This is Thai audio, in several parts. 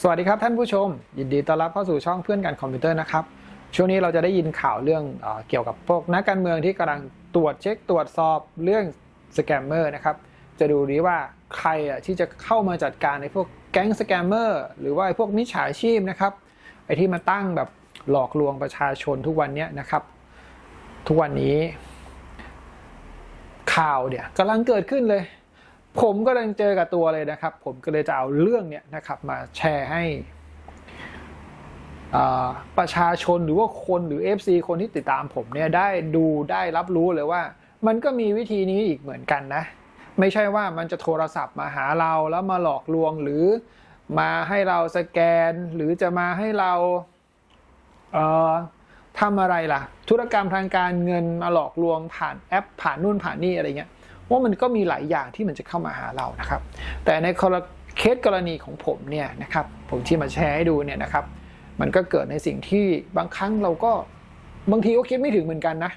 สวัสดีครับท่านผู้ชม ยินดีต้อนรับเข้าสู่ช่องเพื่อนกันคอมพิวเตอร์นะครับ ช่วงนี้เราจะได้ยินข่าวเรื่องเอเกี่ยวกับพวกนักการเมืองที่กำลังตรวจเช็คตรวจสอบเรื่องสแกมเมอร์นะครับจะดูดีว่าใครอะที่จะเข้ามาจัดการในพวกแก๊งสแกมเมอร์หรือว่าไอ้พวกมิจฉาชีพนะครับไอ้ที่มาตั้งแบบหลอกลวงประชาชนทุกวันเนี้ยนะครับ ทุกวันนี้ข่าวเนี่ยกำลังเกิดขึ้นเลย ผมก็กำลังเจอกับตัวเลยนะครับ ผมก็เลยจะเอาเรื่องเนี่ยนะครับมาแชร์ให้ประชาชนหรือว่าคนหรือ FC คนที่ติดตามผมเนี่ยได้ดูได้รับรู้เลยว่า มันก็มีวิธีนี้อีกเหมือนกันนะ ไม่ใช่ว่ามันจะโทรศัพท์มาหาเราแล้วมาหลอกลวงหรือมาให้เราสแกน หรือจะมาให้เราเออทำอะไรล่ะ ธุรกรรมทางการเงินมาหลอกลวงผ่านแอปผ่านนู่นผ่านนี่อะไรเงี้ย ว่ามันก็มีหลายอย่างที่มันจะเข้ามาหาเรานะครับ แต่ในเคสกรณีของผมเนี่ยนะครับผมที่มาแชร์ให้ดูเนี่ยนะครับ มันก็เกิดในสิ่งที่บางครั้งเราก็บางทีก็คิดไม่ถึงเหมือนกันนะ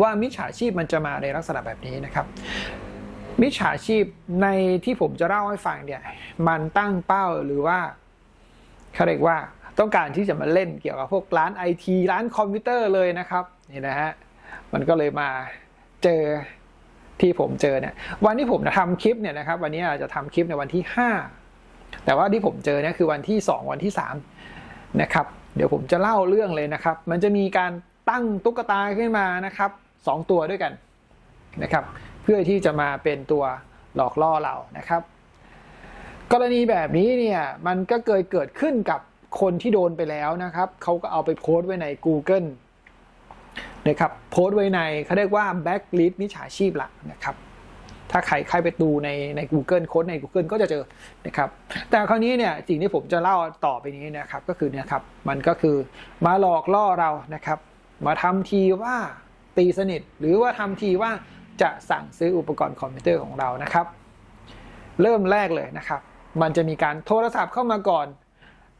ว่ามิจฉาชีพมันจะมาในลักษณะแบบนี้นะครับ มิจฉาชีพในที่ผมจะเล่าให้ฟังเนี่ยมันตั้งเป้าหรือว่าเขาเรียกว่าต้องการที่จะมาเล่นเกี่ยวกับพวกร้านไอทีร้านคอมพิวเตอร์เลยนะครับนี่นะฮะมันก็เลยมาเจอ ที่ผมเจอเนี่ยวันที่ผมทำคลิปเนี่ยนะครับ วันนี้อาจจะทำคลิปในวันที่ 5 แต่ว่าที่ผมเจอเนี่ยคือวันที่ 2 วันที่ 3 นะครับ เดี๋ยวผมจะเล่าเรื่องเลยนะครับ มันจะมีการตั้งตุ๊กตาขึ้นมานะครับสองตัวด้วยกันนะครับเพื่อที่จะมาเป็นตัวหลอกล่อเรานะครับ กรณีแบบนี้เนี่ยมันก็เคยเกิดขึ้นกับคนที่โดนไปแล้วนะครับเขาก็เอาไปโพสต์ไว้ใน Google นะครับโพสต์ไว้ในเขาเรียกว่า backlist มิจฉาชีพละนะครับถ้าใครใครไปดูในใน Google โค้ดใน Google ก็จะเจอนะครับแต่คราวนี้เนี่ยสิ่งที่ผมจะเล่าต่อไปนี้นะครับก็คือเนี่ยครับมันก็คือมาหลอกล่อเรานะครับ มาทำทีว่าตีสนิท หรือว่าทำทีว่าจะสั่งซื้ออุปกรณ์คอมพิวเตอร์ของเรานะครับ เริ่มแรกเลยนะครับ มันจะมีการโทรศัพท์เข้ามาก่อน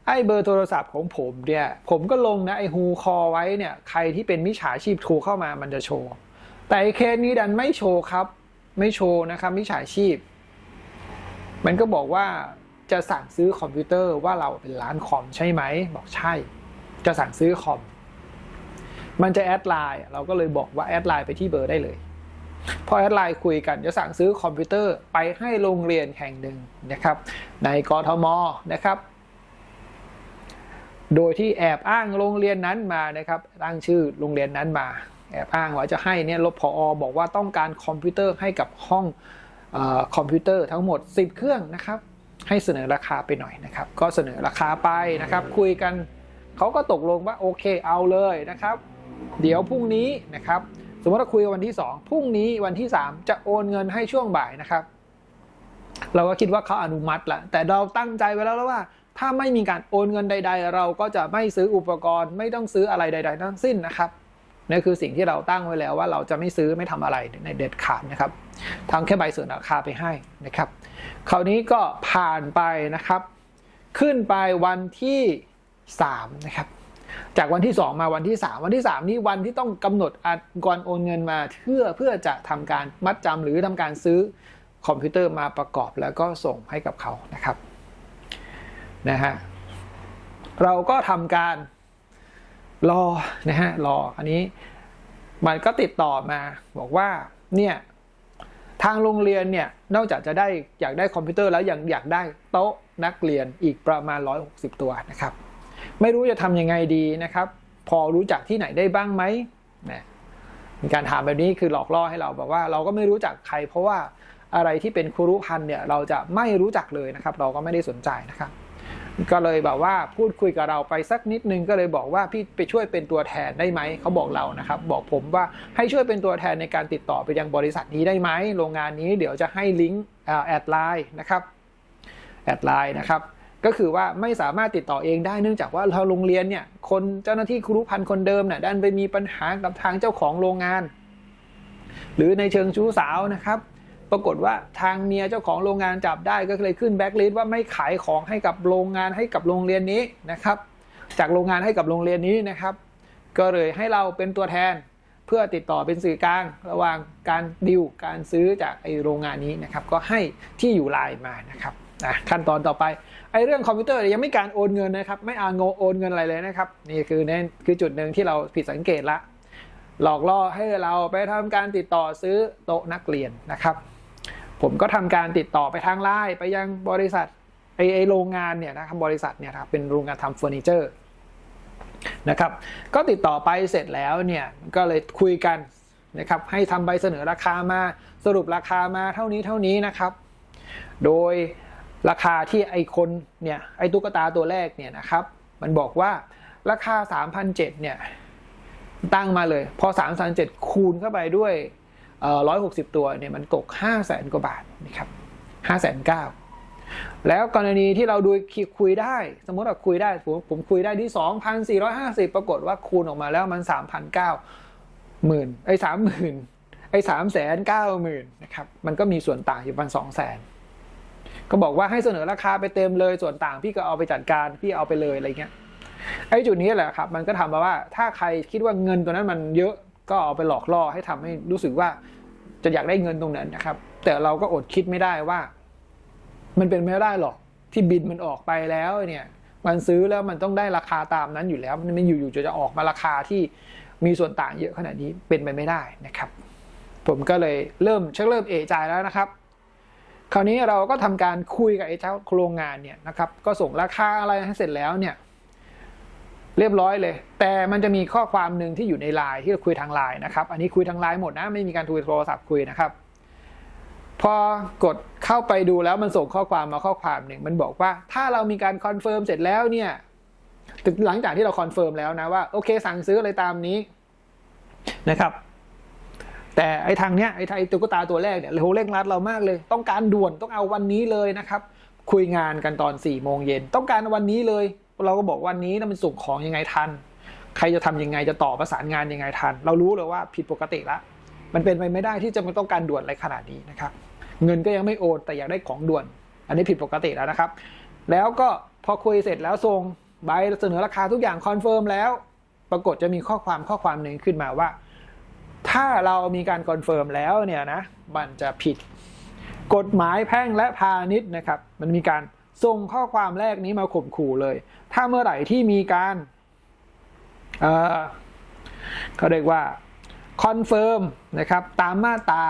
ไอ้เบอร์โทรศัพท์ของผมเนี่ยผมก็ลงนะไอ้ฮูคอไว้เนี่ยใครที่เป็นมิจฉาชีพโทรเข้ามามันจะโชว์ แต่ไอ้เคสนี้ดันไม่โชว์ครับ ไม่โชว์นะครับมิจฉาชีพ มันก็บอกว่าจะสั่งซื้อคอมพิวเตอร์ว่าเราเป็นร้านคอมใช่ไหมบอกใช่ จะสั่งซื้อคอมมันจะแอดไลน์เราก็เลยบอกว่าแอดไลน์ไปที่เบอร์ได้เลยพอแอดไลน์คุยกันจะสั่งซื้อคอมพิวเตอร์ไปให้โรงเรียนแห่งหนึ่งนะครับ ในกทมนะครับ โดยที่แอบอ้างโรงเรียนนั้นมานะครับตั้งชื่อโรงเรียนนั้นมา แอบอ้างว่าจะให้เนี่ยลบพออบอกว่าต้องการคอมพิวเตอร์ให้กับห้องอคอมพิวเตอร์ทั้งหมด 10 เครื่องนะครับ ให้เสนอราคาไปหน่อยนะครับ ก็เสนอราคาไปนะครับ คุยกันเขาก็ตกลงว่าโอเคเอาเลยนะครับ เดี๋ยวพรุ่งนี้นะครับ สมมติว่าคุยกันวันที่ 2 พรุ่งนี้วันที่ 3 จะโอนเงินให้ช่วงบ่ายนะครับ เราก็คิดว่าเขาอนุมัติละแต่เราตั้งใจไว้แล้วว่า ถ้าไม่มีการโอนเงินใด ๆ เราก็จะไม่ซื้ออุปกรณ์ ไม่ต้องซื้ออะไรใด ๆ ทั้งสิ้นนะครับนี่คือสิ่งที่เราตั้งไว้แล้วว่าเราจะไม่ซื้อไม่ทำอะไรในเด็ดขาดนะครับทำแค่ใบเสนอราคาไปให้นะครับ คราวนี้ก็ผ่านไปนะครับ ขึ้นไปวันที่3นะครับจากวันที่ 2 มาวันที่ 3 วันที่ 3 นี่วันที่ต้องกำหนดก่อนโอนเงินมาเพื่อเพื่อจะทำการมัดจำหรือทำการซื้อคอมพิวเตอร์มาประกอบแล้วก็ส่งให้กับเขานะครับ นะฮะเราก็ทำการรอนะฮะรออันนี้มันก็ติดต่อมาบอกว่าเนี่ยทางโรงเรียนเนี่ยนอกจากจะได้อยากได้คอมพิวเตอร์แล้วยังอยากได้โต๊ะนักเรียนอีกประมาณ 160 ตัวนะครับ ไม่รู้จะทำยังไงดีนะครับ พอรู้จักที่ไหนได้บ้างไหมนะมีการถามแบบนี้คือหลอกล่อให้เราบอกว่าเราก็ไม่รู้จักใคร เพราะว่าอะไรที่เป็นครูพันเนี่ยเราจะไม่รู้จักเลยนะครับ เราก็ไม่ได้สนใจนะครับ ก็เลยแบบว่าพูดคุยกับเราไปสักนิดนึงก็เลยบอกว่าพี่ไปช่วยเป็นตัวแทนได้ไหมเขาบอกเรานะครับ บอกผมว่าให้ช่วยเป็นตัวแทนในการติดต่อไปยังบริษัทนี้ได้ไหมโรงงานนี้เดี๋ยวจะให้ลิงก์แอดไลน์นะครับแอดไลน์นะครับก็คือว่าไม่สามารถติดต่อเองได้เนื่องจากว่าเราโรงเรียนเนี่ยคนเจ้าหน้าที่ครูพันคนเดิมเนี่ยดันไปมีปัญหากับทางเจ้าของโรงงาน หรือในเชิงชู้สาวนะครับ ปรากฏว่าทางเมียเจ้าของโรงงานจับได้ก็เลยขึ้นแบ็กลิสต์ว่าไม่ขายของให้กับโรงงานให้กับโรงเรียนนี้นะครับ จากโรงงานให้กับโรงเรียนนี้นะครับ ก็เลยให้เราเป็นตัวแทนเพื่อติดต่อเป็นสื่อกลางระหว่างการดิวการซื้อจากไอโรงงานนี้นะครับ ก็ให้ที่อยู่ไลน์มานะครับนะขั้นตอนต่อไปไอเรื่องคอมพิวเตอร์ยังไม่การโอนเงินนะครับ ไม่อาโงโอนเงินอะไรเลยนะครับ นี่คือเน้นคือจุดหนึ่งที่เราผิดสังเกตละหลอกล่อให้เราไปทำการติดต่อซื้อโต๊ะนักเรียนนะครับ ผมก็ทำการติดต่อไปทางไลน์ไปยังบริษัทไอไอโรงงานเนี่ยนะครับบริษัทเนี่ยครับเป็นโรงงานทำเฟอร์นิเจอร์นะครับ ก็ติดต่อไปเสร็จแล้วเนี่ยก็เลยคุยกันนะครับให้ทำใบเสนอราคามาสรุปราคามาเท่านี้เท่านี้นะครับ โดยราคาที่ไอคนเนี่ยไอตุ๊กตาตัวแรกเนี่ยนะครับมันบอกว่าราคา 3,007เนี่ยตั้งมาเลย พอ 3,007 คูณเข้าไปด้วย ร้อยหกสิบตัวเนี่ยมันตก5 0 0แสนกว่าบาทนะครับห้าแสนเก้าแล้วกรณีที่เราดูคุยได้ สมมติว่าคุยได้ผมผมคุยได้ที่ 2,450 ปรากฏว่าคูณออกมาแล้วมัน 3,900หมื่นไอ้สามหมื่นไอ้สามแสนเก้าหมื่นนะครับมันก็มีส่วนต่างอยู่ประมาณสองแสนก็บอกว่าให้เสนอราคาไปเต็มเลยส่วนต่างพี่ก็เอาไปจัดการพี่เอาไปเลยอะไรเงี้ยไอ้จุดนี้แหละครับ มันก็ทำมาว่าถ้าใครคิดว่าเงินตัวนั้นมันเยอะก็เอาไปหลอกล่อให้ทำให้รู้สึกว่า จะอยากได้เงินตรงนั้นนะครับ แต่เราก็อดคิดไม่ได้ว่า มันเป็นไม่ได้หรอกที่บินมันออกไปแล้วเนี่ยมันซื้อแล้วมันต้องได้ราคาตามนั้นอยู่แล้ว มันไม่อยู่ๆจะจะออกมาราคาที่มีส่วนต่างเยอะขนาดนี้เป็นไปไม่ได้นะครับ ผมก็เลยเริ่มชักเริ่มเอะใจแล้วนะครับ คราวนี้เราก็ทำการคุยกับไอ้เจ้าโครงงานเนี่ยนะครับ ก็ส่งราคาอะไรให้เสร็จแล้วเนี่ย เรียบร้อยเลย แต่มันจะมีข้อความหนึ่งที่อยู่ในไลน์ที่เราคุยทางไลน์นะครับ อันนี้คุยทางไลน์หมดนะ ไม่มีการคุยโทรศัพท์คุยนะครับ พอกดเข้าไปดูแล้วมันส่งข้อความมาข้อความหนึ่งมันบอกว่าถ้าเรามีการคอนเฟิร์มเสร็จแล้วเนี่ยหลังจากที่เราคอนเฟิร์มแล้วนะว่าโอเค สั่งซื้ออะไรตามนี้นะครับ แต่ไอ้ทางเนี้ยไอ้ไอ้ตุ๊กตาตัวแรกเนี่ยโหเร่งรัดเรามากเลย ต้องการด่วนต้องเอาวันนี้เลยนะครับ คุยงานกันตอน4ี่โมงเย็นต้องการวันนี้เลย เราก็บอกวันนี้นะมันส่งของยังไงทัน ใครจะทำยังไงจะต่อประสานงานยังไงทัน เรารู้เลยว่าผิดปกติละ มันเป็นไปไม่ได้ที่จะมันต้องการด่วนอะไรขนาดนี้นะครับ เงินก็ยังไม่โอนแต่อยากได้ของด่วน อันนี้ผิดปกติแล้วนะครับ แล้วก็พอคุยเสร็จแล้วส่งใบเสนอราคาทุกอย่างคอนเฟิร์มแล้ว ปรากฏจะมีข้อความข้อความหนึ่งขึ้นมาว่า ถ้าเรามีการคอนเฟิร์มแล้วเนี่ยนะมันจะผิด กฎหมายแพ่งและพาณิชย์นะครับ มันมีการ ส่งข้อความแรกนี้มาข่มขู่เลย ถ้าเมื่อไหร่ที่มีการเอ่อเขาเรียกว่าคอนเฟิร์มนะครับตามมาตรา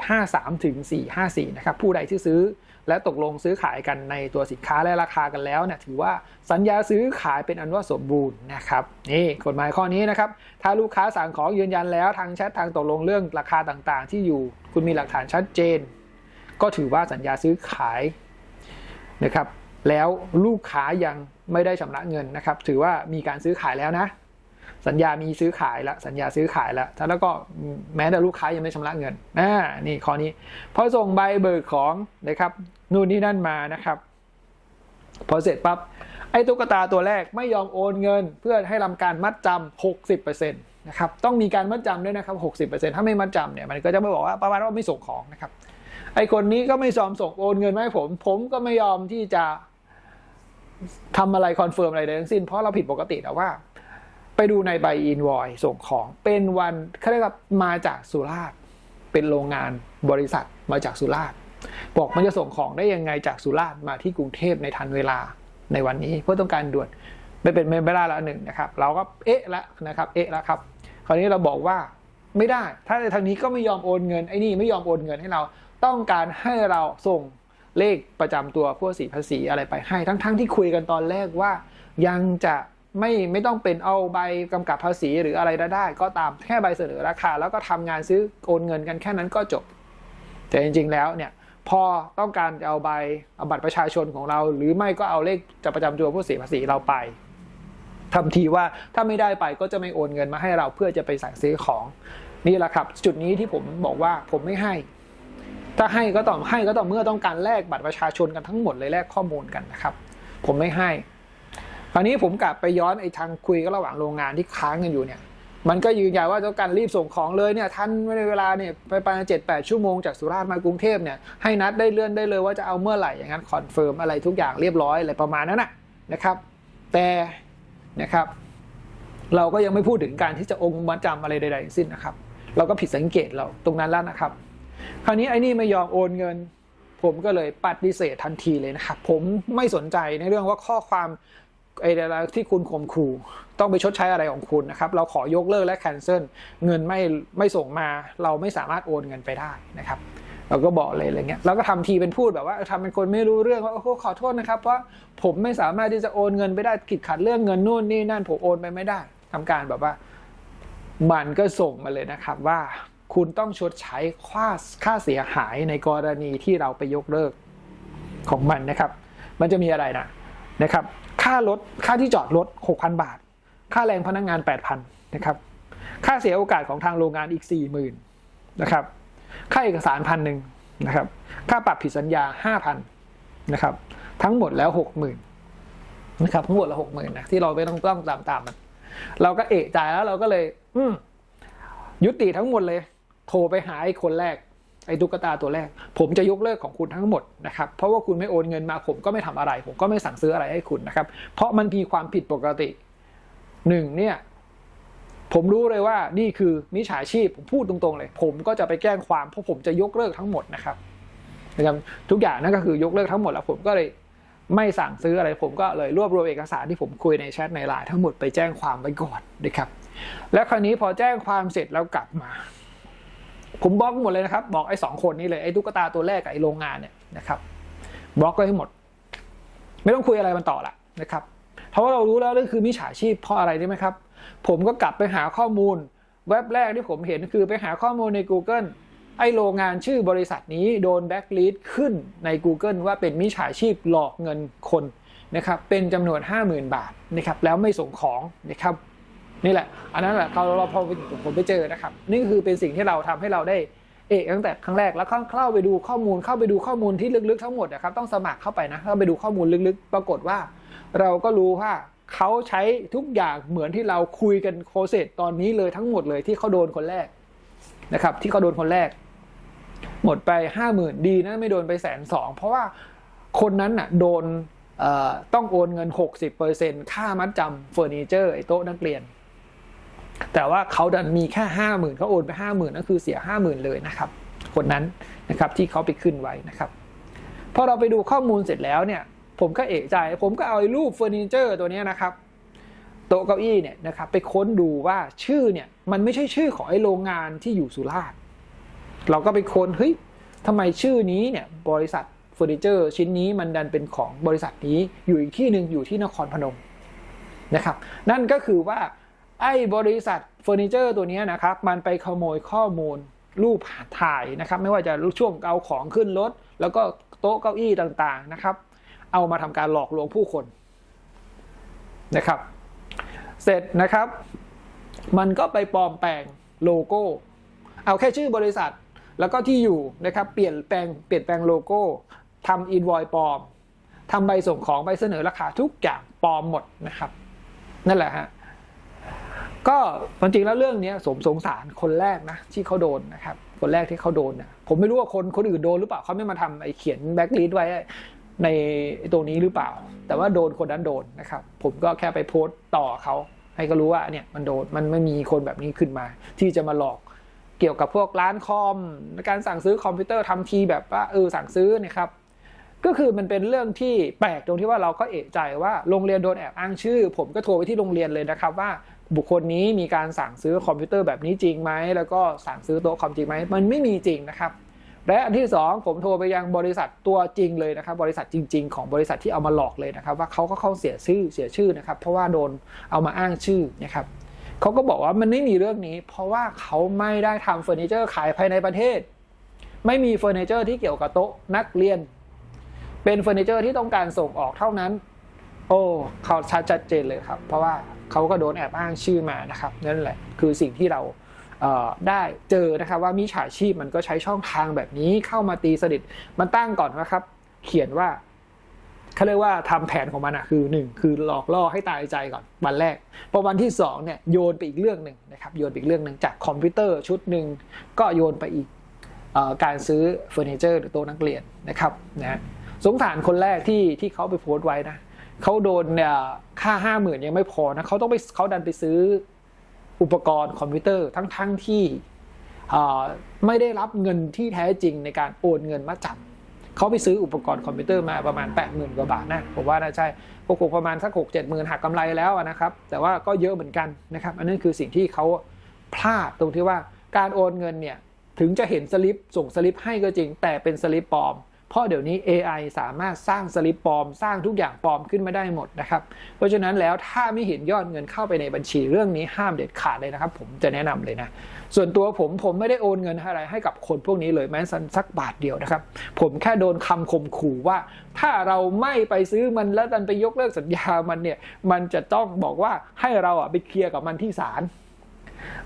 453 ถึง 454 นะครับ ผู้ใดที่ซื้อ และตกลงซื้อขายกันในตัวสินค้าและราคากันแล้วเนี่ยถือว่าสัญญาซื้อขายเป็นอันว่าสมบูรณ์นะครับนี่กฎหมายข้อนี้นะครับ ถ้าลูกค้าสั่งของยืนยันแล้วทางแชททางตกลงเรื่องราคาต่างๆ ที่อยู่คุณมีหลักฐานชัดเจน ก็ถือว่าสัญญาซื้อขาย นะครับ แล้วลูกค้ายังไม่ได้ชำระเงินนะครับ ถือว่ามีการซื้อขายแล้วนะ สัญญามีซื้อขายแล้วสัญญาซื้อขายแล้วแล้วก็แม้แต่ลูกค้ายังไม่ชำระเงินอ่านี่ข้อนี้พอส่งใบเบิกของนะครับนู่นนี่นั่นมานะครับพอเสร็จปั๊บไอ้ตุ๊กตาตัวแรกไม่ยอมโอนเงิน เพื่อให้ทำการมัดจำ60%นะครับต้องมีการมัดจำด้วยนะครับ 60%ถ้าไม่มัดจำเนี่ยมันก็จะไม่บอกว่าประมาณว่าไม่ส่งของนะครับ ไอ้คนนี้ก็ไม่ยอมส่งโอนเงินมาให้ผม ผมก็ไม่ยอมที่จะทำอะไรคอนเฟิร์มอะไรใดทั้งสิ้น เพราะเราผิดปกติแต่ว่า ไปดูในใบอินวอยส่งของเป็นวันเขาเรียกว่ามาจากสุราษฎร์เป็นโรงงานบริษัทมาจากสุราษฎร์บอกมันจะส่งของได้ยังไงจากสุราษฎร์มาที่กรุงเทพในทันเวลาในวันนี้ เพื่อต้องการด่วนไม่เป็นไม่ได้ละหนึ่งนะครับ เราก็เอ๊ะละนะครับเอ๊ะละครับ คราวนี้เราบอกว่าไม่ได้ ถ้าในทางนี้ก็ไม่ยอมโอนเงินไอ้นี่ไม่ยอมโอนเงินให้เรา ต้องการให้เราส่งเลขประจำตัวพวกสีภาษีอะไรไปให้ทั้งๆทที่คุยกันตอนแรกว่า ยังจะไม่ไม่ต้องเป็นเอาใบกำกับภาษีหรืออะไรได้ ก็ตามแค่ใบเสนอราคา แล้วก็ทำงานซื้อโอนเงินกันแค่นั้นก็จบ แต่จริงๆแล้วเนี่ยพอต้องการจะเอาใบเอาบัตรประชาชนของเรา หรือไม่ก็เอาเลขจะประจำตัวผู้เสียภาษีเราไปทำทีว่าถ้าไม่ได้ไปก็จะไม่โอนเงินมาให้เราเพื่อจะไปสั่งซื้อของนี่แหละครับ จุดนี้ที่ผมบอกว่าผมไม่ให้ ถ้าให้ก็ต้องให้ก็ต้องเมื่อต้องการแลกบัตรประชาชนกันทั้งหมดเลยแลกข้อมูลกันนะครับ ผมไม่ให้คราวนี้ผมกลับไปย้อนไอ้ทางคุยกันระหว่างโรงงานที่ค้างกันอยู่เนี่ย มันก็ยืนยันว่าต้องการรีบส่งของเลยเนี่ยทันในเวลาเนี่ยไปประมาณเจ็ดแปดชั่วโมงจากสุราษฎร์มากรุงเทพเนี่ยให้นัดได้เลื่อนได้เลยว่าจะเอาเมื่อไหร่อย่างนั้นคอนเฟิร์มอะไรทุกอย่างเรียบร้อยอะไรประมาณนั้นนะนะครับ แต่นะครับเราก็ยังไม่พูดถึงการที่จะองค์มัดจำอะไรใดๆทั้งสิ้นนะครับ เราก็ผิดสังเกตเราตรงนั้นแล้วนะครับ คราวนี้ไอ้นี่ไม่ยอมโอนเงิน ผมก็เลยปฏิเสธทันทีเลยนะครับผมไม่สนใจในเรื่องว่าข้อความไอ้อะไรที่คุณข่มขู่ต้องไปชดใช้อะไรของคุณนะครับ เราขอยกเลิกและแคนเซิลเงินไม่ไม่ส่งมา เราไม่สามารถโอนเงินไปได้นะครับเราก็บอกเลยอะไรเงี้ยเราก็ทำทีเป็นพูดแบบว่าทำเป็นคนไม่รู้เรื่องว่าโอ้โหขอโทษนะครับเพราะผมไม่สามารถที่จะโอนเงินไปได้กิดขัดเรื่องเงินนู่นนี่นั่นผมโอนไปไม่ได้ทำการแบบว่า มันก็ส่งมาเลยนะครับว่า คุณต้องชดใช้ค่าค่าเสียหายในกรณีที่เราไปยกเลิกของมันนะครับ มันจะมีอะไรนะนะครับ ค่ารถค่าที่จอดรถ 6,000 บาท ค่าแรงพนักงาน 8,000นะครับ ค่าเสียโอกาสของทางโรงงานอีก 40,000นะครับ ค่าเอกสารพันหนึ่งนะครับ ค่าปรับผิดสัญญา 5,000นะครับ ทั้งหมดแล้ว 60,000นะครับ ทั้งหมดละ60,000นะที่เราไม่ต้องต้องตามตามมัน เราก็เอะใจแล้วเราก็เลย อืยุติทั้งหมดเลย โทรไปหาไอ้คนแรก ไอ้ตุ๊กตาตัวแรก ผมจะยกเลิกของคุณทั้งหมดนะครับเพราะว่าคุณไม่โอนเงินมาผมก็ไม่ทำอะไร ผมก็ไม่สั่งซื้ออะไรให้คุณนะครับ เพราะมันมีความผิดปกติหนึ่งเนี่ยผมรู้เลยว่านี่คือมิจฉาชีพผมพูดตรงๆเลย ผมก็จะไปแจ้งความเพราะผมจะยกเลิกทั้งหมดนะครับนะครับทุกอย่างนั่นก็คือยกเลิกทั้งหมดแล้วผมก็เลยไม่สั่งซื้ออะไรผมก็เลยรวบรวมเอกสารที่ผมคุยในแชทในไลน์ทั้งหมดไปแจ้งความไว้ก่อนนะครับ แล้วคราวนี้พอแจ้งความเสร็จแล้วกลับมา ผมบล็อกหมดเลยนะครับ บอกไอ้สองคนนี้เลยไอ้ตุ๊กตาตัวแรกกับไอ้โรงงานเนี่ยนะครับบล็อกไว้ให้หมด ไม่ต้องคุยอะไรมันต่อละนะครับ เพราะว่าเรารู้แล้วนั่นคือมิจฉาชีพเพราะอะไรได้ไหมครับ ผมก็กลับไปหาข้อมูลเว็บแรกที่ผมเห็นคือไปหาข้อมูลใน Google ไอ้โรงงานชื่อบริษัทนี้โดนแบ็กลิสขึ้นใน Google ว่าเป็นมิจฉาชีพหลอกเงินคนนะครับเป็นจำนวน 50,000 บาทนะครับแล้วไม่ส่งของนะครับ นี่แหละ อันนั้นแหละเราเราพอผมไปเจอนะครับ นี่คือเป็นสิ่งที่เราทำให้เราได้เอกตั้งแต่ครั้งแรกแล้วเข้าไปดูข้อมูลเข้าไปดูข้อมูลที่ลึกๆทั้งหมดนะครับต้องสมัครเข้าไปนะเข้าไปดูข้อมูลลึกๆ ปรากฏว่า เราก็รู้ว่าเขาใช้ทุกอย่างเหมือนที่เราคุยกันโคเซตตอนนี้เลยทั้งหมดเลยที่เขาโดนคนแรกนะครับ ที่เขาโดนคนแรก หมดไปห้าหมื่นดีนะไม่โดนไปแสนสองเพราะว่าคนนั้นน่ะโดนต้องโอนเงิน 60%ค่ามัดจำเฟอร์นิเจอร์ไอ้โต๊ะนักเรียน แต่ว่าเขาดันมีแค่ห้าหมื่นเขาโอนไปห้าหมื่นนั่นคือเสียห้าหมื่นเลยนะครับ คนนั้นนะครับที่เขาไปขึ้นไว้นะครับพอเราไปดูข้อมูลเสร็จแล้วเนี่ย ผมก็เอะใจ ผมก็เอารูปเฟอร์นิเจอร์ตัวนี้นะครับโต๊ะเก้าอี้เนี่ยนะครับไปค้นดูว่าชื่อเนี่ยมันไม่ใช่ชื่อของไอ้โรงงานที่อยู่สุราษฎร์เราก็ไปค้นเฮ้ยทำไมชื่อนี้เนี่ยบริษัทเฟอร์นิเจอร์ชิ้นนี้มันดันเป็นของบริษัทนี้อยู่อีกที่หนึ่งอยู่ที่นครพนมนะครับ นั่นก็คือว่า ไอ้บริษัทเฟอร์นิเจอร์ตัวนี้นะครับ มันไปขโมยข้อมูลรูปถ่ายนะครับ ไม่ว่าจะช่วงเอาของขึ้นรถ แล้วก็โต๊ะเก้าอี้ต่างๆนะครับ เอามาทำการหลอกลวงผู้คนนะครับ เสร็จนะครับ มันก็ไปปลอมแปลงโลโก้ เอาแค่ชื่อบริษัท แล้วก็ที่อยู่นะครับเปลี่ยนแปลงเปลี่ยนแปลงโลโก้ทำอินวอยปลอมทำใบส่งของใบเสนอราคาทุกอย่างปลอมหมดนะครับ นั่นแหละฮะ ก็จริงแล้วเรื่องนี้สมสงสารคนแรกนะที่เขาโดนนะครับคนแรกที่เขาโดนนะผมไม่รู้ว่าคนคนอื่นโดนหรือเปล่าเขาไม่มาทำไอ้เขียนแบ็กลิสไว้ในตัวนี้หรือเปล่า แต่ว่าโดนคนนั้นโดนนะครับ ผมก็แค่ไปโพสต์ต่อเขาให้ก็รู้ว่าเนี่ยมันโดนมันไม่มีคนแบบนี้ขึ้นมา ที่จะมาหลอกเกี่ยวกับพวกร้านคอมการสั่งซื้อคอมพิวเตอร์ทำทีแบบว่าเออสั่งซื้อนะครับก็คือมันเป็นเรื่องที่แปลกตรงที่ว่าเราก็เอะใจว่าโรงเรียนโดนแอบอ้างชื่อ ผมก็โทรไปที่โรงเรียนเลยนะครับว่า บุคคลนี้มีการสั่งซื้อคอมพิวเตอร์แบบนี้จริงไหมแล้วก็สั่งซื้อโต๊ะคอมจริงไหมมันไม่มีจริงนะครับ และอันที่ 2 ผมโทรไปยังบริษัทตัวจริงเลยนะครับ บริษัทจริง ๆ ของบริษัทที่เอามาหลอกเลยนะครับ ว่าเขาก็เข้าเสียชื่อเสียชื่อนะครับ เพราะว่าโดนเอามาอ้างชื่อนะครับเขาก็บอกว่ามันไม่มีเรื่องนี้ เพราะว่าเขาไม่ได้ทำเฟอร์นิเจอร์ขายภายในประเทศ ไม่มีเฟอร์นิเจอร์ที่เกี่ยวกับโต๊ะนักเรียน เป็นเฟอร์นิเจอร์ที่ต้องการส่งออกเท่านั้น โอ้เขาชัดเจนเลยครับ เพราะว่า เขาก็โดนแอบอ้างชื่อมานะครับนั่นแหละคือสิ่งที่เราได้เจอนะครับว่ามิจฉาชีพมันก็ใช้ช่องทางแบบนี้เข้ามาตีสนิทมันตั้งก่อนนะครับ เขียนว่าเขาเรียกว่าทำแผนของมันอะคือหนึ่งคือหลอกล่อให้ตายใจก่อนวันแรกพอวันที่สองเนี่ยโยนไปอีกเรื่องหนึ่งนะครับโยนไปอีกเรื่องหนึ่งจากคอมพิวเตอร์ชุดหนึ่งก็โยนไปอีกอการซื้อเฟอร์นิเจอร์หรือโต๊ะนักเรียนนะครับนะสงสารคนแรกที่ที่เขาไปโพสต์ไว้นะ เขาโดนเนี่ยค่าห้าหมื่นยังไม่พอนะเขาต้องไปเขาดันไปซื้ออุปกรณ์คอมพิวเตอร์ทั้งทั้งที่ไม่ได้รับเงินที่แท้จริงในการโอนเงินมาจับเขาไปซื้ออุปกรณ์คอมพิวเตอร์มาประมาณ 8 0,000 กว่าบาทนะผมว่าน่าใช่ก็คงประมาณสักหกเจ็ดหมื่นหักกำไรแล้วนะครับ แต่ว่าก็เยอะเหมือนกันนะครับ อันนั้นคือสิ่งที่เขาพลาดตรงที่ว่าการโอนเงินเนี่ยถึงจะเห็นสลิปส่งสลิปให้ก็จริง แต่เป็นสลิปปลอม ราะเดี๋ยวนี้ AI สามารถสร้างสลิปปลอม สร้างทุกอย่างปลอมขึ้นมาได้หมดนะครับ เพราะฉะนั้นแล้วถ้าไม่เห็นยอดเงินเข้าไปในบัญชีเรื่องนี้ห้ามเด็ดขาดเลยนะครับ ผมจะแนะนำเลยนะ ส่วนตัวผมผมไม่ได้โอนเงินอะไรให้กับคนพวกนี้เลยแม้สักบาทเดียวนะครับ ผมแค่โดนคำข่มขู่ว่า ถ้าเราไม่ไปซื้อมันแล้วดันไปยกเลิกสัญญามันเนี่ยมันจะต้องบอกว่าให้เราอะไปเคลียร์กับมันที่ศาล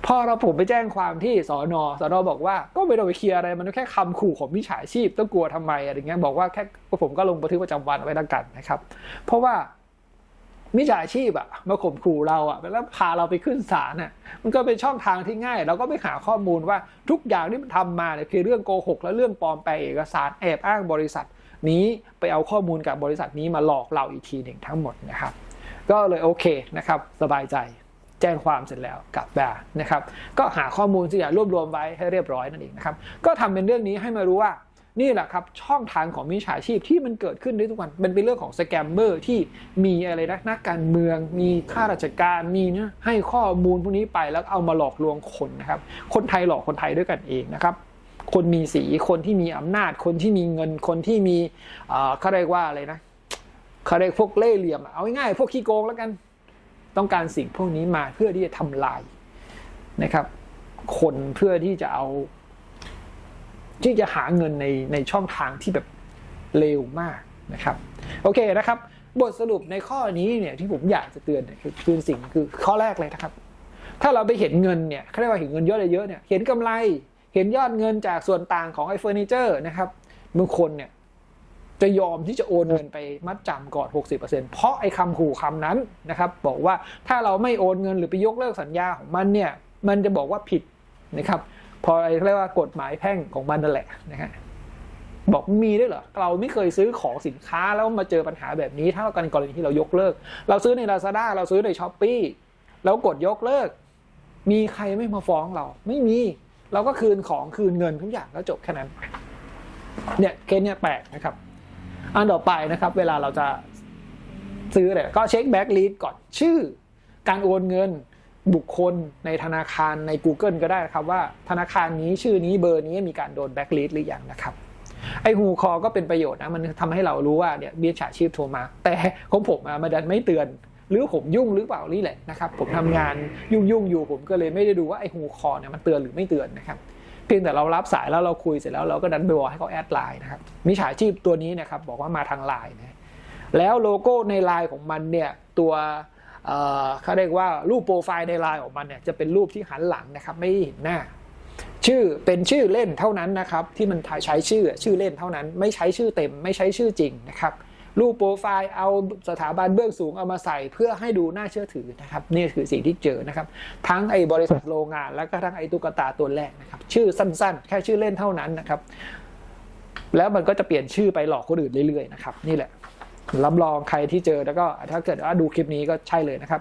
พอเราผมไปแจ้งความที่สอนอสอนอบอกว่าก็ไม่ต้องไปเคลียร์อะไร มันแค่คำขู่ของมิจฉาชีพต้องกลัวทำไมอะไรเงี้ยบอกว่าแค่ผมก็ลงบันทึกประจำวันไว้แล้วกันนะครับ เพราะว่ามิจฉาชีพอะมาข่มขู่เราอะแล้วพาเราไปขึ้นศาลอะมันก็เป็นช่องทางที่ง่าย เราก็ไปหาข้อมูลว่าทุกอย่างที่มันทำมาเนี่ยคือเรื่องโกหก และเรื่องปลอมแปลงเอกสารแอบอ้างบริษัท นี้ไปเอาข้อมูลกับบริษัทนี้มาหลอกเราอีกทีหนึ่งทั้งหมดนะครับ ก็เลยโอเคนะครับ สบายใจ แจ้งความเสร็จแล้วกลับมานะครับ ก็หาข้อมูลที่จะรวบรวมไว้ให้เรียบร้อยนั่นเองนะครับ ก็ทำเป็นเรื่องนี้ให้มารู้ว่านี่แหละครับ ช่องทางของมิจฉาชีพที่มันเกิดขึ้นในทุกวันมันเป็นเรื่องของสแกมเมอร์ที่มีอะไรนะนักการเมือง มีข้าราชการมีนะให้ข้อมูลพวกนี้ไปแล้วเอามาหลอกลวงคนนะครับ คนไทยหลอกคนไทยด้วยกันเองนะครับ คนมีสีคนที่มีอำนาจ คนที่มีเงินคนที่มีเขาเรียกว่าอะไรนะเขาเรียกพวกเล่ห์เหลี่ยม เอาง่ายๆพวกขี้โกงแล้วกัน ต้องการสิ่งพวกนี้มาเพื่อที่จะทำลายนะครับ คนเพื่อที่จะเอา ที่จะหาเงินในในช่องทางที่แบบเร็วมากนะครับ โอเคนะครับ บทสรุปในข้อนี้เนี่ยที่ผมอยากจะเตือนเนี่ยคือคือสิ่งคือข้อแรกเลยนะครับ ถ้าเราไปเห็นเงินเนี่ยเขาเรียกว่าเห็นเงินยอดเยอะเนี่ยเห็นกำไร เห็นยอดเงินจากส่วนต่างของไอ้เฟอร์นิเจอร์นะครับบางคนเนี่ย จะยอมที่จะโอนเงินไปมัดจำก่อน 60%เพราะไอ้คำขู่คำนั้นนะครับบอกว่าถ้าเราไม่โอนเงินหรือไปยกเลิกสัญญาของมันเนี่ยมันจะบอกว่าผิดนะครับพออะไอ้เรียกว่ากฎหมายแพ่งของมันนั่นแหละนะฮะบอกมีด้วยเหรอเราไม่เคยซื้อของสินค้าแล้วมาเจอปัญหาแบบนี้ ถ้าเรากันกรณีที่เรายกเลิก เราซื้อใน Lazada เราซื้อในช้อปปีแล้วกดยกเลิก มีใครไม่มาฟ้องเรา ไม่มี เราก็คืนของคืนเงินทุกอย่างแล้วจบแค่นั้น เนี่ยเคสเนี่ยแปลกนะครับ อันต่อไปนะครับ เวลาเราจะซื้อเนี่ยก็เช็คแบ็กลิสก่อนชื่อ การโอนเงินบุคคลในธนาคารใน Google ก็ได้นะครับว่าธนาคารนี้ชื่อนี้เบอร์นี้มีการโดนแบ็กลิสหรือยังนะครับไอ้ฮูคอก็เป็นประโยชน์นะมันทำให้เรารู้ว่าเนี่ยเบี้ยฉาชีพโทรมา แต่ของผมมาดันไม่เตือน หรือผมยุ่งหรือเปล่านี่แหละนะครับ ผมทำงานยุ่งยุ่งอยู่ผมก็เลยไม่ได้ดูว่าไอ้ฮูคอเนี่ยมันเตือนหรือไม่เตือนนะครับ พียงแต่เรารับสายแล้วเราคุยเสร็จแล้วเราก็ดันไปบอกให้เขาแอดไลน์นะครับมิจฉาชีพตัวนี้นะครับบอกว่ามาทางไลน์นะแล้วโลโก้ในไลน์ของมันเนี่ยตัวเขาเรียกว่ารูปโปรไฟล์ในไลน์ของมันเนี่ยจะเป็นรูปที่หันหลังนะครับไม่เห็นหน้า ชื่อเป็นชื่อเล่นเท่านั้นนะครับที่มันใช้ชื่อชื่อเล่นเท่านั้น ไม่ใช้ชื่อเต็ม ไม่ใช้ชื่อจริงนะครับ รูปโปรไฟล์เอาสถาบันเบื้องสูงเอามาใส่เพื่อให้ดูน่าเชื่อถือนะครับนี่คือสิ่งที่เจอนะครับ ทั้งไอ้บริษัทโรงงาน แล้วก็ทั้งไอ้ตุ๊กตาตัวแรกนะครับชื่อสั้นๆ แค่ชื่อเล่นเท่านั้นนะครับ แล้วมันก็จะเปลี่ยนชื่อไปหลอกคนอื่นเรื่อยๆนะครับนี่แหละรับรองใครที่เจอแล้วก็ถ้าเกิดว่าดูคลิปนี้ก็ใช่เลยนะครับ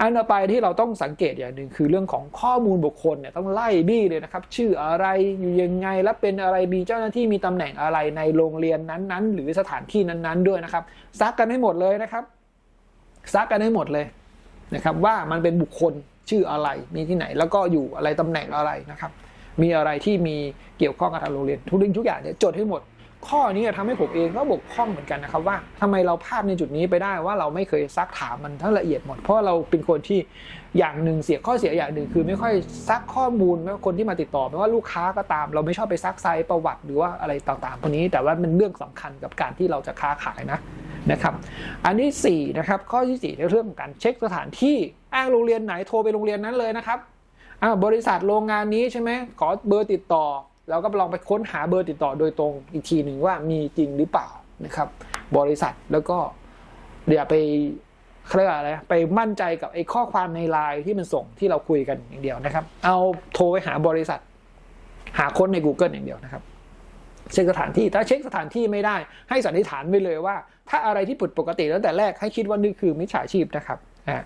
อันต่อไปที่เราต้องสังเกตอย่างหนึ่งคือเรื่องของข้อมูลบุคคลเนี่ยต้องไล่บี้เลยนะครับ ชื่ออะไรอยู่ยังไงและเป็นอะไรมีเจ้าหน้าที่มีตำแหน่งอะไรในโรงเรียนนั้นๆ หรือสถานที่นั้นๆด้วยนะครับซักกันให้หมดเลยนะครับซักกันให้หมดเลยนะครับ ว่ามันเป็นบุคคลชื่ออะไรมีที่ไหน แล้วก็อยู่อะไรตำแหน่งอะไรนะครับ มีอะไรที่มีเกี่ยวข้องกับทางโรงเรียนทุกเรื่องทุกอย่างเนี่ยจดให้หมด ข้อนี้ทำให้ผมเองก็บกพร่องเหมือนกันนะครับว่าทำไมเราพลาดในจุดนี้ไปได้ว่าเราไม่เคยซักถามมันทั้งละเอียดหมด เพราะเราเป็นคนที่อย่างหนึ่งเสียข้อเสียอย่างหนึ่งคือไม่ค่อยซักข้อมูลไม่ว่าคนที่มาติดต่อไม่ว่าลูกค้าก็ตาม เราไม่ชอบไปซักไซประวัติหรือว่าอะไรต่างๆพวกนี้ แต่ว่าเป็นเรื่องสำคัญกับการที่เราจะค้าขายนะนะครับ อันที่4นะครับข้อที่4ในเรื่องของการเช็คสถานที่อ้างโรงเรียนไหนโทรไปโรงเรียนนั้นเลยนะครับอ่าบริษัทโรงงานนี้ใช่ไหมขอเบอร์ติดต่อ เราก็ลองไปค้นหาเบอร์ติดต่อโดยตรงอีกทีหนึ่งว่ามีจริงหรือเปล่านะครับ บริษัทแล้วก็เดี๋ยวไปเรียกอะไรไปมั่นใจกับไอ้ข้อความในไลน์ที่มันส่งที่เราคุยกันอย่างเดียวนะครับ เอาโทรไปหาบริษัท หาค้นใน Google อย่างเดียวนะครับ เช็คสถานที่ถ้าเช็คสถานที่ไม่ได้ ให้สันนิษฐานไปเลยว่า ถ้าอะไรที่ผิดปกติตั้งแต่แรกให้คิดว่านี่คือมิจฉาชีพนะครับนะฮะ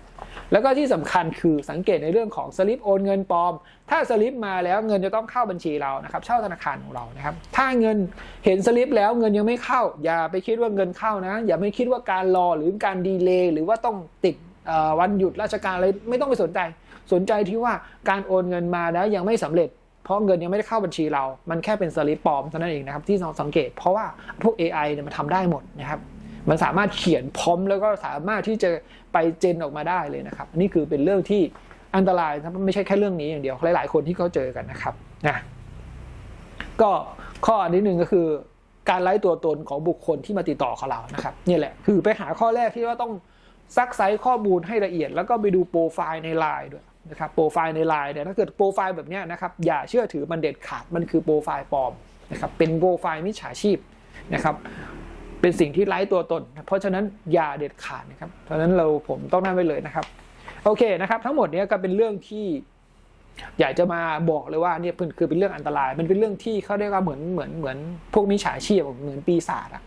แล้วก็ที่สำคัญคือสังเกตในเรื่องของสลิปโอนเงินปลอม ถ้าสลิปมาแล้วเงินจะต้องเข้าบัญชีเรานะครับเช่าธนาคารของเรานะครับ ถ้าเงินเห็นสลิปแล้วเงินยังไม่เข้า อย่าไปคิดว่าเงินเข้านะ อย่าไม่คิดว่าการรอหรือการดีเลย์หรือว่าต้องติดวันหยุดราชการอะไรไม่ต้องไปสนใจ สนใจที่ว่าการโอนเงินมาแล้วยังไม่สำเร็จ เพราะเงินยังไม่ได้เข้าบัญชีเรา มันแค่เป็นสลิปปลอมเท่านั้นเองนะครับที่เราสังเกต เพราะว่าพวก AI เนี่ยมันทำได้หมดนะครับมันสามารถเขียนพร้อมแล้วก็สามารถที่จะไปเจนออกมาได้เลยนะครับ นี่คือเป็นเรื่องที่ อันตรายนะครับไม่ใช่แค่เรื่องนี้อย่างเดียว หลาย ๆ คนที่เขาเจอกันนะครับนะก็ข้ออันที่หนึ่งก็คือการไล่ตัวตนของบุคคลที่มาติดต่อกับเรานะครับนี่แหละ คือไปหาข้อแรกที่ว่าต้องซักไซส์ข้อมูลให้ละเอียด แล้วก็ไปดูโปรไฟล์ในไลน์ด้วยนะครับโปรไฟล์ในไลน์เนี่ยถ้าเกิดโปรไฟล์แบบนี้นะครับอย่าเชื่อถือมันเด็ดขาดมันคือโปรไฟล์ปลอมนะครับเป็นโปรไฟล์มิจฉาชีพนะครับเป็นสิ่งที่ไร้ตัวตน เพราะฉะนั้นอย่าเด็ดขาดนะครับเพราะฉะนั้นเราผมต้องนั่นไว้เลยนะครับ โอเคนะครับ ทั้งหมดเนี้ก็เป็นเรื่องที่อยากจะมาบอกเลยว่าเนี่ยคือเป็นเรื่องอันตราย มันเป็นเรื่องที่เขาเรียกว่าเหมือนเหมือนเหมือนพวกมิจฉาชีพเหมือนปีศาจอะ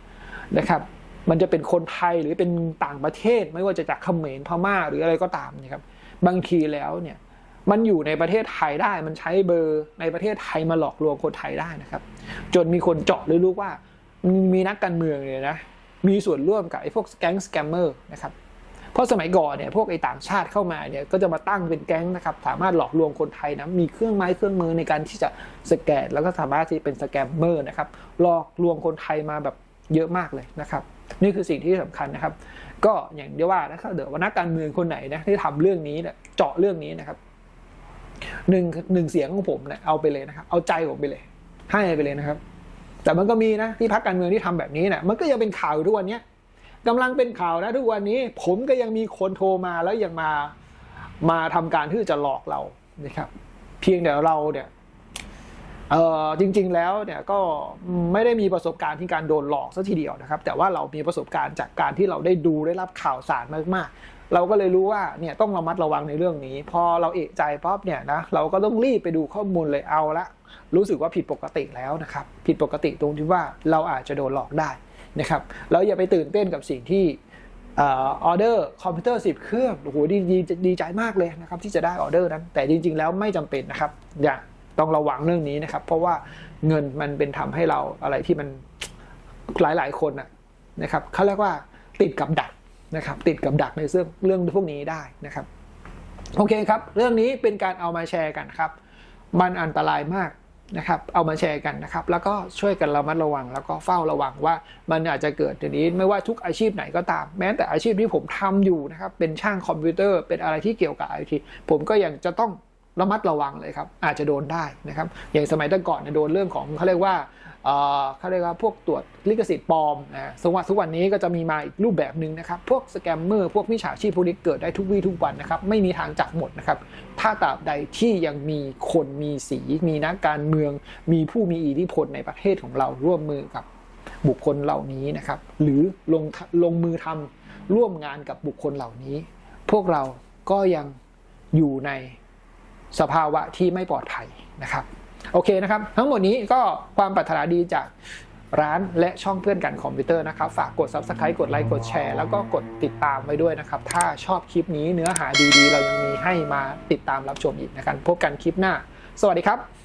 นะครับ มันจะเป็นคนไทยหรือเป็นต่างประเทศ ไม่ว่าจะจากเขมรพม่าหรืออะไรก็ตามนะครับ บางทีแล้วเนี่ยมันอยู่ในประเทศไทยได้ มันใช้เบอร์ในประเทศไทยมาหลอกลวงคนไทยได้นะครับ จนมีคนเจาะเลยรู้ว่ามีนักการเมืองเนี่ยนะ มีส่วนร่วมกับไอ้พวกแก๊งสแกมเมอร์นะครับ เพราะสมัยก่อนเนี่ยพวกไอ้ต่างชาติเข้ามาเนี่ยก็จะมาตั้งเป็นแก๊งนะครับสามารถหลอกลวงคนไทยนะมีเครื่องไม้เครื่องมือในการที่จะสแกน แล้วก็สามารถที่เป็นสแกมเมอร์นะครับหลอกลวงคนไทยมาแบบเยอะมากเลยนะครับ นี่คือสิ่งที่สำคัญนะครับ ก็อย่างเดียวว่านะครับเดี๋ยวว่านักการเมืองคนไหนนะที่ทำเรื่องนี้เนี่ยเจาะเรื่องนี้นะครับหนึ่งหนึ่งเสียงของผมเนี่ยเอาไปเลยนะครับ เอาใจผมไปเลย ให้ไปเลยนะครับ แต่มันก็มีนะที่พักการเมืองที่ทำแบบนี้เนี่ยมันก็ยังเป็นข่าวอยู่ทุกวันเนี้ย กำลังเป็นข่าวนะทุกวันนี้ ผมก็ยังมีคนโทรมาแล้วยังมามาทำการที่จะหลอกเรานะครับ เพียงแต่เราเนี่ยเออจริง ๆ แล้วเนี่ยก็ไม่ได้มีประสบการณ์ที่การโดนหลอกซะทีเดียวนะครับ แต่ว่าเรามีประสบการณ์จากการที่เราได้ดูได้รับข่าวสารมากๆ เราก็เลยรู้ว่าเนี่ยต้องระมัดระวังในเรื่องนี้ พอเราเอะใจปั๊บเนี่ยนะเราก็ต้องรีบไปดูข้อมูลเลยเอาละรู้สึกว่าผิดปกติแล้วนะครับ ผิดปกติตรงที่ว่าเราอาจจะโดนหลอกได้ นะครับแล้วอย่าไปตื่นเต้นกับสิ่งที่ออเดอร์คอมพิวเตอร์10เครื่องโอ้โหดีดีดีใจมากเลยนะครับที่จะได้ออเดอร์นั้น แต่จริง ๆ แล้วไม่จำเป็นนะครับอย่าต้องระวังเรื่องนี้นะครับ เพราะว่าเงินมันเป็นทำให้เราอะไรที่มันหลายๆคนนะนะครับเขาเรียกว่าติดกับดักนะครับ ติดกับดักในเรื่องเรื่องพวกนี้ได้นะครับ โอเคครับ เรื่องนี้เป็นการเอามาแชร์กันครับ มันอันตรายมาก นะครับเอามาแชร์กันนะครับ แล้วก็ช่วยกันระมัดระวัง แล้วก็เฝ้าระวังว่ามันอาจจะเกิดอย่างนี้ไม่ว่าทุกอาชีพไหนก็ตาม แม้แต่อาชีพที่ผมทำอยู่นะครับเป็นช่างคอมพิวเตอร์เป็นอะไรที่เกี่ยวกับไอทีผมก็ยังจะต้อง ระมัดระวังเลยครับ อาจจะโดนได้นะครับ อย่างสมัยแต่ก่อนเนี่ยโดนเรื่องของเขาเรียกว่าเขาเรียกว่าพวกตรวจลิขสิทธิ์ปลอมนะสวัสทุกวันนี้ก็จะมีมาอีกรูปแบบหนึ่งนะครับ พวกสแกมเมอร์พวกมิจฉาชีพพวกนี้เกิดได้ทุกวี่ทุกวันนะครับ ไม่มีทางจับหมดนะครับ ถ้าตราบใดที่ยังมีคนมีสี มีนักการเมือง มีผู้มีอิทธิพลในประเทศของเราร่วมมือกับบุคคลเหล่านี้นะครับ หรือลงลงมือทำร่วมงานกับบุคคลเหล่านี้ พวกเราก็ยังอยู่ใน สภาวะที่ไม่ปลอดภัยนะครับ โอเคนะครับ ทั้งหมดนี้ก็ความปรารถนาดีจากร้านและช่องเพื่อนกันคอมพิวเตอร์นะครับ ฝากกด subscribe กดไลค์กดแชร์แล้วก็กดติดตามไว้ด้วยนะครับ ถ้าชอบคลิปนี้เนื้อหาดีๆ เรายังมีให้มาติดตามรับชมอีกนะครับพบกันคลิปหน้า สวัสดีครับ